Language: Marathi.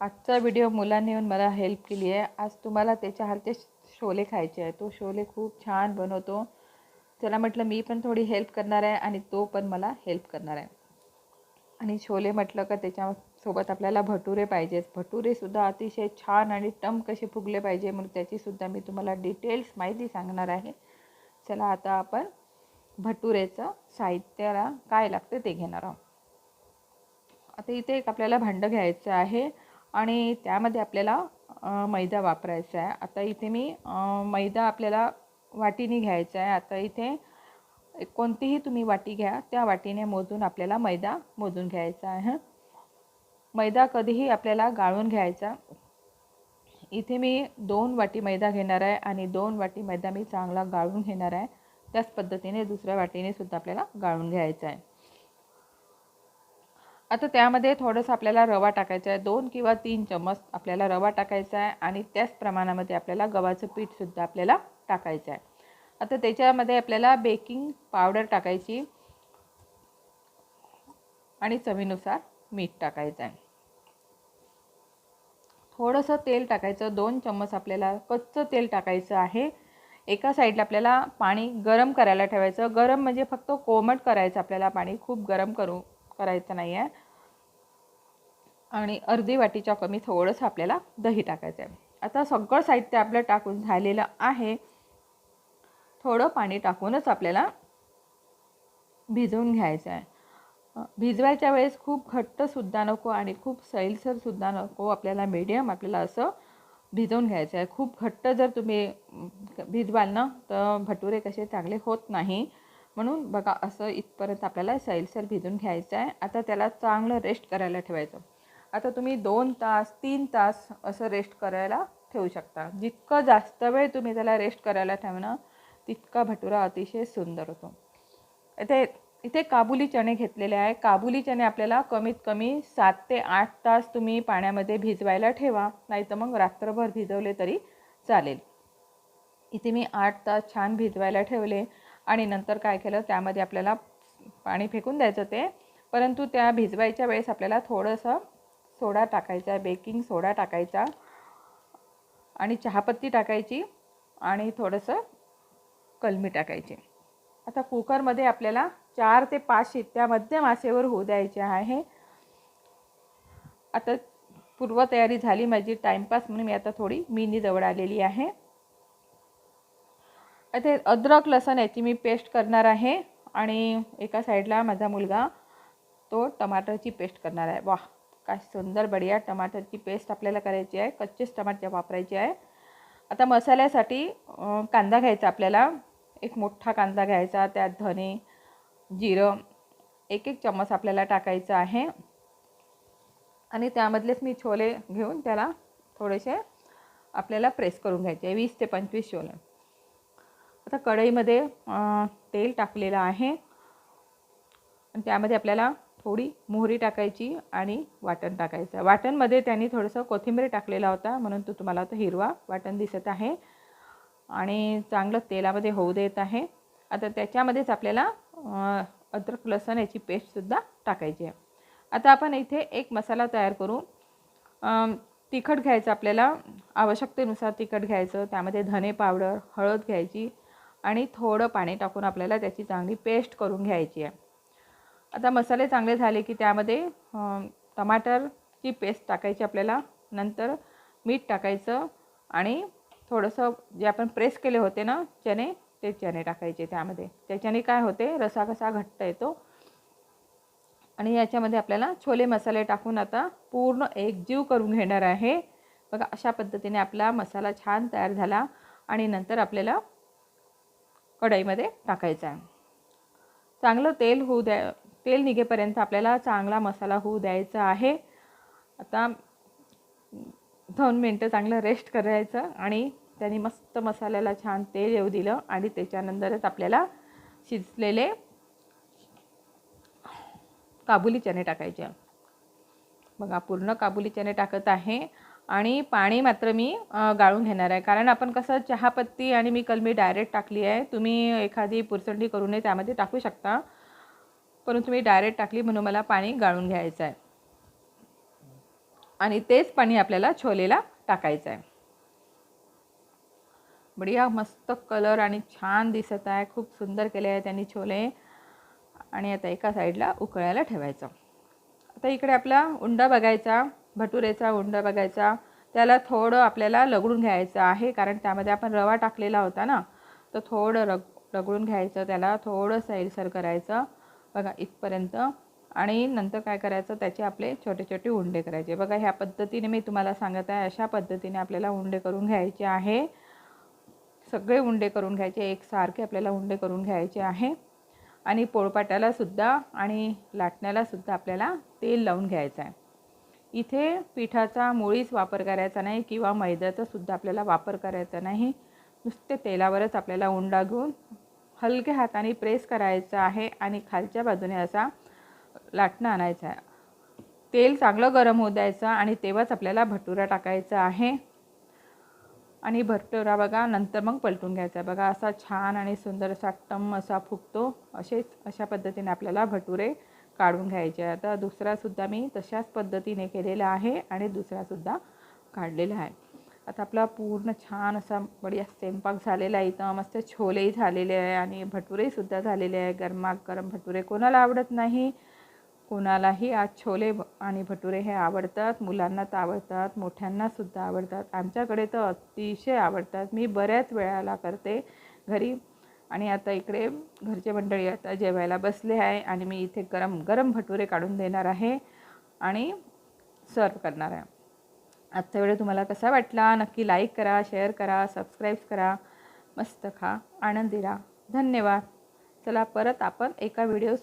आजचा व्हिडिओ मुलांनी येऊन मला हेल्प केली आहे. आज तुम्हाला त्याच्या हातचे शोले खायचे आहे तो शोले खूप छान बनवतो. त्याला म्हटलं मी पण थोडी हेल्प करणार आहे आणि तो पण मला हेल्प करणार आहे. आणि छोले म्हटलं का त्याच्यासोबत आपल्याला भटुरे पाहिजेत. भटुरेसुद्धा अतिशय छान आणि टम कसे फुगले पाहिजे म्हणून त्याचीसुद्धा मी तुम्हाला डिटेल्स माहिती सांगणार आहे. चला आता आपण भटुरेचं साहित्याला काय लागतं ते घेणार आहोत. आता इथे एक आपल्याला भांडं घ्यायचं आहे. आणि त्यामध्ये आपल्याला मैदा वापरायचा आहे. आता इथे मी मैदा आपल्याला वाटीने घ्यायचा आहे. आता इथे कोणतीही तुम्ही वाटी घ्या त्या वाटीने मोजून आपल्याला मैदा मोजून घ्यायचा आहे. मैदा कधीही आपल्याला गाळून घ्यायचा. इथे मी दोन वाटी मैदा घेणार आहे आणि दोन वाटी मैदा मी चांगला गाळून घेणार आहे. त्याच पद्धतीने दुसऱ्या वाटीने सुद्धा आपल्याला गाळून घ्यायचा आहे. आता त्यामध्ये थोडंसं आपल्याला रवा टाकायचा आहे. दोन किंवा तीन चम्मच आपल्याला रवा टाकायचा आहे आणि त्याच प्रमाणामध्ये आपल्याला गव्हाचं पीठसुद्धा आपल्याला टाकायचं आहे. आता त्याच्यामध्ये आपल्याला बेकिंग पावडर टाकायची आणि चवीनुसार मीठ टाकायचं आहे. थोडंसं तेल टाकायचं. दोन चम्मच आपल्याला कच्चं तेल टाकायचं आहे. एका साईडला आपल्याला पाणी गरम करायला ठेवायचं. गरम म्हणजे फक्त कोमट करायचं आपल्याला पाणी. खूप गरम करू करायचं नाही आहे आणि अर्धी वाटीच्या कमी थोडंसं आपल्याला दही टाकायचं आहे आता सगळं साहित्य आपलं टाकून झालेलं आहे. थोडं पाणी टाकूनच आपल्याला भिजवून घ्यायचं आहे भिजवायच्या वेळेस खूप घट्टसुद्धा नको आणि खूप सैलसरसुद्धा नको आपल्याला मीडियम आपल्याला असं भिजवून घ्यायचं आहे खूप घट्ट जर तुम्ही भिजवाल ना तर भटुरे कसे चांगले होत नाही. म्हणून बघा असं इथपर्यंत आपल्याला सैलसर भिजून घ्यायचं आहे. आता त्याला चांगलं रेस्ट करायला ठेवायचं. आता तुम्ही दोन तास तीन तास असं रेस्ट करायला ठेवू शकता. जितकं जास्त वेळ तुम्ही त्याला रेस्ट करायला ठेवणं तितका भटुरा अतिशय सुंदर होतो. इथे इथे काबुली चणे घेतलेले आहे. काबुली चणे आपल्याला कमीत कमी सात ते आठ तास तुम्ही पाण्यामध्ये भिजवायला ठेवा. नाही तर मग रात्रभर भिजवले तरी चालेल. इथे मी आठ तास छान भिजवायला ठेवले. आणि नंतर काय केलं त्यामध्ये आपल्याला पाणी फेकून द्यायचं ते. परंतु त्या भिजवायच्या वेळेस आपल्याला थोडंसं सोडा टाकायचा बेकिंग सोडा टाकायचा आणि चहापत्ती टाकायची आणि थोडंसं कलमी टाकायची. आता कुकरमध्ये आपल्याला चार ते पाच शिट्ट्या मध्यम आचेवर होऊ द्यायच्या आहे. आता पूर्वतयारी झाली माझी टाईमपास म्हणून मी आता थोडी मिनी जवळ आलेली आहे. आता अद्रक लसण याची मी पेस्ट करणार आहे. आणि एका साईडला माझा मुलगा तो टमाटरची पेस्ट करणार आहे. वा काय सुंदर बढिया टमाटरची पेस्ट आपल्याला करायची आहे. कच्चेच टमाटर वापरायचे आहे. आता मसाल्यासाठी कांदा घ्यायचा आपल्याला. एक मोठा कांदा घ्यायचा त्यात धने जिरं एक एक चम्मच आपल्याला टाकायचं आहे. आणि त्यामधलेच मी छोले घेऊन त्याला थोडेसे आपल्याला प्रेस करून घ्यायचे वीस ते पंचवीस छोले. आता कढईमध्ये तेल टाकलेलं आहे. आणि त्यामध्ये आपल्याला थोडी मोहरी टाकायची आणि वाटण टाकायचं वाटणमध्ये त्यांनी थोडंसं कोथिंबीर टाकलेला होता म्हणून तो तुम्हाला आता हिरवा वाटण दिसत आहे. आणि चांगलं तेलामध्ये होऊ देत आहे. आता त्याच्यामध्येच आपल्याला अद्रक लसण याची पेस्टसुद्धा टाकायची आहे. आता आपण इथे एक मसाला तयार करू. तिखट घ्यायचं आपल्याला आवश्यकतेनुसार तिखट घ्यायचं त्यामध्ये धने पावडर हळद घ्यायची आणि थोडं पाणी टाकून आपल्याला त्याची चांगली पेस्ट करून घ्यायची आहे. आता मसाले चांगले झाले की त्यामध्ये टमाटरची पेस्ट टाकायची आपल्याला नंतर मीठ टाकायचं आणि थोडंसं जे आपण प्रेस केले होते ना चणे ते चणे टाकायचे त्यामध्ये. त्याच्याने काय होते रसा कसा घट्ट येतो. आणि याच्यामध्ये आपल्याला छोले मसाले टाकून आता पूर्ण एकजीव करून घेणार आहे. बघा अशा पद्धतीने आपला मसाला छान तयार झाला आणि नंतर आपल्याला कढईमध्ये टाकायचा आहे. चांगलं तेल होऊ द्या तेल निघेपर्यंत आपल्याला चांगला मसाला होऊ द्यायचा आहे. आता दोन मिनटं चांगलं रेस्ट करायचं आणि त्यांनी मस्त मसाल्याला छान तेल येऊ दिलं आणि त्याच्यानंतरच आपल्याला शिजलेले काबुली चणे टाकायचे. बघा पूर्ण काबुली चणे टाकत आहे. आणि पाणी मात्र मी गाळून घेणार आहे. कारण आपण कसं चहापत्ती आणि मी कलमी डायरेक्ट टाकली आहे. तुम्ही एखादी पुरसंडी करूनही त्यामध्ये टाकू शकता. परंतु मी डायरेक्ट टाकली म्हणून मला पाणी गाळून घ्यायचं आहे. आणि तेच पाणी आपल्याला छोलेला टाकायचं आहे. बढिया मस्त कलर आणि छान दिसत आहे. खूप सुंदर केले आहे त्यांनी छोले. आणि आता एका साईडला उकळायला ठेवायचं. आता इकडे आपला उंडा बघायचा. भटुरेचा उंडा बघायचा. त्याला थोडं आपल्याला लगडून घ्यायचं आहे कारण त्यामध्ये आपण रवा टाकलेला होता ना तर थोडं रग रगडून घ्यायचं त्याला थोडं सैलसर करायचं बघा इथपर्यंत. आणि नंतर काय करायचं त्याचे आपले छोटे छोटे उंडे करायचे. बघा ह्या पद्धतीने मी तुम्हाला सांगत आहे अशा पद्धतीने आपल्याला उंडे करून घ्यायचे आहे. सगळे उंडे करून घ्यायचे एकसारखे आपल्याला उंडे करून घ्यायचे आहे. आणि पोळपाट्यालासुद्धा आणि लाटण्याला सुद्धा आपल्याला तेल लावून घ्यायचं आहे. इथे पिठाचा मुळीच वापर करायचा नाही किंवा मैद्याचा सुद्धा आपल्याला वापर करायचा नाही. नुसते तेलावरच आपल्याला उंडा घेऊन हलक्या हाताने प्रेस करायचा आहे आणि खालच्या बाजूने असा लाटणं आणायचं आहे. तेल चांगलं गरम होऊ द्यायचं आणि तेव्हाच आपल्याला भटुरा टाकायचा आहे. आणि भटुरा बघा नंतर मग पलटून घ्यायचा बघा असा छान आणि सुंदर असा टम असा फुगतो. असेच अशा पद्धतीने आपल्याला भटुरे काढून घ्यायचे आता दुसरासुद्धा मी तशाच पद्धतीने केलेला आहे आणि दुसरासुद्धा काढलेला आहे. आता आपला पूर्ण छान असा बढिया स्वयंपाक झालेला आहे इथं. मस्त छोलेही झालेले आहे आणि भटुरेसुद्धा झालेले आहे. गरमागरम भटुरे कोणाला आवडत नाही? कोणालाही आज छोले आणि भटुरे हे आवडतात. मुलांना तर आवडतात मोठ्यांनासुद्धा आवडतात. आमच्याकडे तर अतिशय आवडतात. मी बऱ्याच वेळाला करते. घरी आणि आता इकडे घरचे मंडळी आता जेवायला बसले आहे आणि मी इथे गरम गरम भटुरे काढून देणार आहे आणि सर्व करणार आहे. आजचा व्हिडिओ तुम्हाला कसा वाटला नक्की लाईक करा शेअर करा सबस्क्राईब करा मस्त खा आनंदी राहा. धन्यवाद. चला परत आपण एका व्हिडिओ